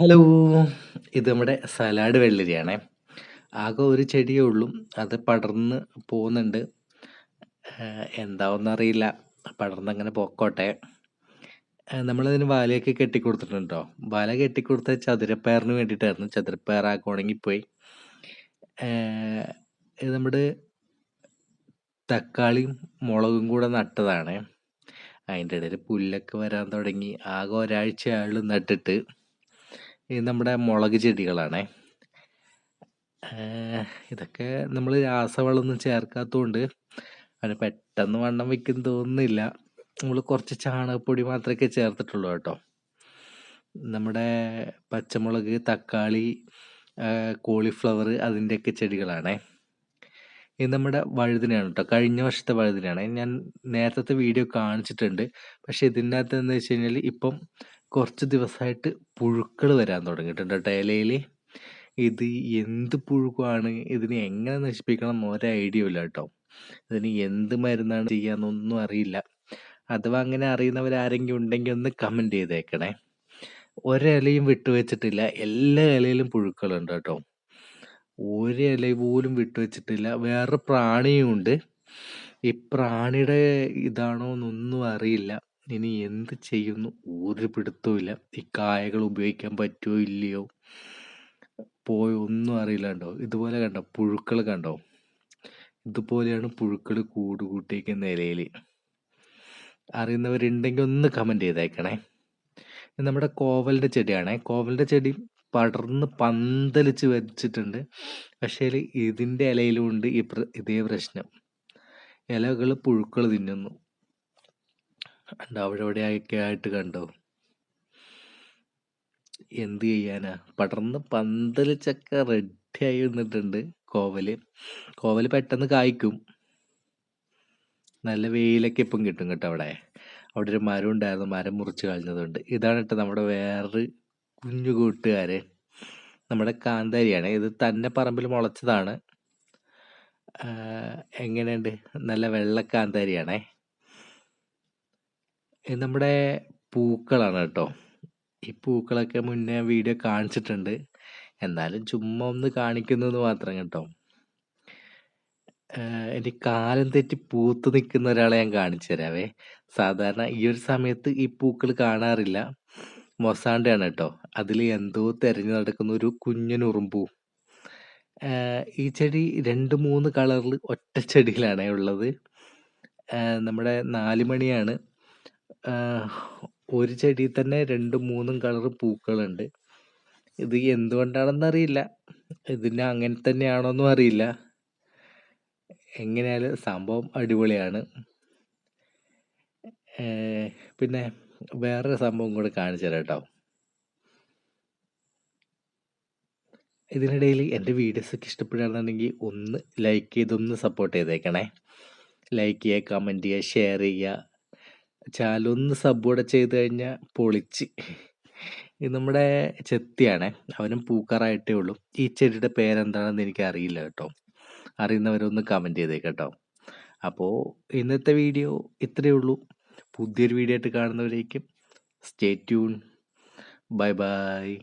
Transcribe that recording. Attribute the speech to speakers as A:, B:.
A: Hello. ഇത് നമ്മുടെ salad വെള്ളരിയാണേ. ആകെ ഒരു ചെടിയേ ഉള്ളൂ. അത് പടർന്ന് പോകുന്നുണ്ട്. എന്താവെന്നറിയില്ല പടർന്നങ്ങനെ പോക്കോട്ടെ. നമ്മളതിന് വാലയൊക്കെ കെട്ടിക്കൊടുത്തിട്ടുണ്ടോ? കേട്ടോ വല കെട്ടിക്കൊടുത്ത ചതുരപ്പയറിന് വേണ്ടിയിട്ടായിരുന്നു. ചതുരപ്പയറാകെ ഉണങ്ങിപ്പോയി ഇത് നമ്മുടെ തക്കാളിയും മുളകും കൂടെ നട്ടതാണ്. അതിന്റെ ഇടയിൽ പുല്ലൊക്കെ വരാൻ തുടങ്ങി. ആകെ ഒരാഴ്ച ആയുള്ളൂ നട്ടിട്ട്. ഇത് നമ്മുടെ മുളക് ചെടികളാണ്. ഇതൊക്കെ നമ്മൾ രാസവളമൊന്നും ചേർക്കാത്തതുകൊണ്ട് അതിന് പെട്ടെന്ന് വണ്ണം വെക്കുന്ന തോന്നുന്നില്ല. നമ്മൾ കുറച്ച് ചാണകപ്പൊടി മാത്രമേ ചേർത്തിട്ടുള്ളൂ കേട്ടോ. നമ്മുടെ പച്ചമുളക് തക്കാളി കോളിഫ്ലവർ അതിന്റെയൊക്കെ ചെടികളാണ്. ഇത് നമ്മുടെ വഴുതിനാണ് കേട്ടോ. കഴിഞ്ഞ വർഷത്തെ വഴുതിനാണ് ഞാൻ നേരത്തെ വീഡിയോ കാണിച്ചിട്ടുണ്ട്. പക്ഷേ ഇതിന്റെ അകത്ത് എന്ന് വെച്ച് കഴിഞ്ഞാൽ ഇപ്പം കുറച്ച് ദിവസമായിട്ട് പുഴുക്കൾ വരാൻ തുടങ്ങിയിട്ടുണ്ട് കേട്ടോ ഇലയിൽ ഇത് എന്ത് പുഴുവാണ് ഇതിനെ എങ്ങനെ നശിപ്പിക്കണം? എന്ന് ഒരു ഐഡിയ ഇല്ല കേട്ടോ. ഇതിന് എന്ത് മരുന്നാണ് ചെയ്യാന്നൊന്നും അറിയില്ല. അഥവാ അങ്ങനെ അറിയുന്നവർ ആരെങ്കിലും ഉണ്ടെങ്കിൽ ഒന്ന് കമന്റ് ചെയ്തേക്കണേ. ഒരിലയും വിട്ടുവെച്ചിട്ടില്ല. എല്ലാ ഇലയിലും പുഴുക്കളുണ്ട് കേട്ടോ. ഒരു ഇല പോലും വിട്ടുവെച്ചിട്ടില്ല. വേറെ പ്രാണിയും ഉണ്ട് ഈ പ്രാണിയുടെ ഇതാണോ എന്നൊന്നും അറിയില്ല. ഇനി എന്ത് ചെയ്യുന്നു? ഒരു പിടുത്തവുമില്ല ഈ കായകൾ ഉപയോഗിക്കാൻ പറ്റുമോ ഇല്ലയോ? പോയോ? ഒന്നും അറിയില്ല കണ്ടോ. ഇതുപോലെ കണ്ടോ? പുഴുക്കൾ കണ്ടോ? ഇതുപോലെയാണ് പുഴുക്കൾ കൂട് കൂട്ടിയിരിക്കുന്ന നിലയിൽ അറിയുന്നവരുണ്ടെങ്കിൽ ഒന്ന് കമന്റ് ചെയ്തേക്കണേ. നമ്മുടെ കോവലിന്റെ ചെടിയാണേ. കോവലിന്റെ ചെടി പടർന്ന് പന്തലിച്ച് വെച്ചിട്ടുണ്ട്. പക്ഷേ ഇതിന്റെ ഇലയിലുമുണ്ട് ഈ ഇതേ പ്രശ്നം. ഇലകൾ പുഴുക്കൾ തിന്നുന്നു. കണ്ടോ അവിടെ എവിടെയൊക്കെ ആയിട്ട് കണ്ടോ? എന്ത് ചെയ്യാനാ? പടർന്ന് പന്തൽ ചക്ക റെഡിയായി നിന്നിട്ടുണ്ട് കോവൽ. കോവൽ പെട്ടെന്ന് കായ്ക്കും. നല്ല വെയിലൊക്കെ ഇപ്പം കിട്ടും കേട്ടോ അവിടെ. അവിടെ ഒരു മരം ഉണ്ടായിരുന്നു മരം മുറിച്ച് കളഞ്ഞതുകൊണ്ട്. ഇതാണ് കേട്ടോ നമ്മുടെ വേറൊരു കുഞ്ഞു കൂട്ടുകാരൻ നമ്മുടെ കാന്താരിയാണ്. ഇത് തന്നെ പറമ്പിൽ മുളച്ചതാണ്. എങ്ങനെയുണ്ട്? നല്ല വെള്ള കാന്താരിയാണേ. നമ്മുടെ പൂക്കളാണ് കേട്ടോ. ഈ പൂക്കളൊക്കെ മുന്നേ വീഡിയോ കാണിച്ചിട്ടുണ്ട്. എന്നാലും ചുമ്മാ ഒന്ന് കാണിക്കുന്നത് മാത്രം കേട്ടോ. എന്റെ കാലം തെറ്റി പൂത്ത് നിൽക്കുന്ന ഒരാളെ ഞാൻ കാണിച്ചു തരാവേ. സാധാരണ ഈ ഒരു സമയത്ത് ഈ പൂക്കൾ കാണാറില്ല. മൊസാണ്ടയാണ് കേട്ടോ. അതിൽ എന്തോ തിരഞ്ഞു നടക്കുന്ന ഒരു കുഞ്ഞനുറുമ്പൂ ഈ ചെടി രണ്ട് മൂന്ന് കളറിൽ ഒറ്റ ചെടിയിലാണ് ഉള്ളത്. നമ്മുടെ നാലുമണിയാണ്. ഒരു ചെടിയിൽ തന്നെ രണ്ടും മൂന്നും കളർ പൂക്കളുണ്ട്. ഇത് എന്തുകൊണ്ടാണെന്നറിയില്ല. ഇതിന് അങ്ങനെ തന്നെയാണോന്നും അറിയില്ല. എങ്ങനെയാലും സംഭവം അടിപൊളിയാണ്. പിന്നെ വേറൊരു സംഭവം കൂടെ കാണിച്ചു തരാം കേട്ടോ. ഇതിനിടയിൽ എന്റെ വീഡിയോസൊക്കെ ഇഷ്ടപ്പെടുകയാണെന്നുണ്ടെങ്കിൽ ഒന്ന് ലൈക്ക് ചെയ്തൊന്ന് സപ്പോർട്ട് ചെയ്തേക്കണേ. ലൈക്ക് ചെയ്യുക കമന്റ് ചെയ്യുക ഷെയർ ചെയ്യുക. ചാലൊന്ന് സബ് കൂടെ ചെയ്ത് കഴിഞ്ഞാൽ പൊളിച്ച്. ഇത് നമ്മുടെ ചെത്തിയാണ്. അവനും പൂക്കാറായിട്ടേ ഉള്ളൂ. ഈ ചെടിയുടെ പേരെന്താണെന്ന് എനിക്ക് അറിയില്ല കേട്ടോ. അറിയുന്നവരൊന്ന് കമന്റ് ചെയ്തേക്കട്ടോ അപ്പോൾ ഇന്നത്തെ വീഡിയോ ഇത്രയേ ഉള്ളൂ. പുതിയൊരു വീഡിയോ ആയിട്ട് കാണുന്നവരേക്കും സ്റ്റേ ട്യൂൺ ബൈ ബൈ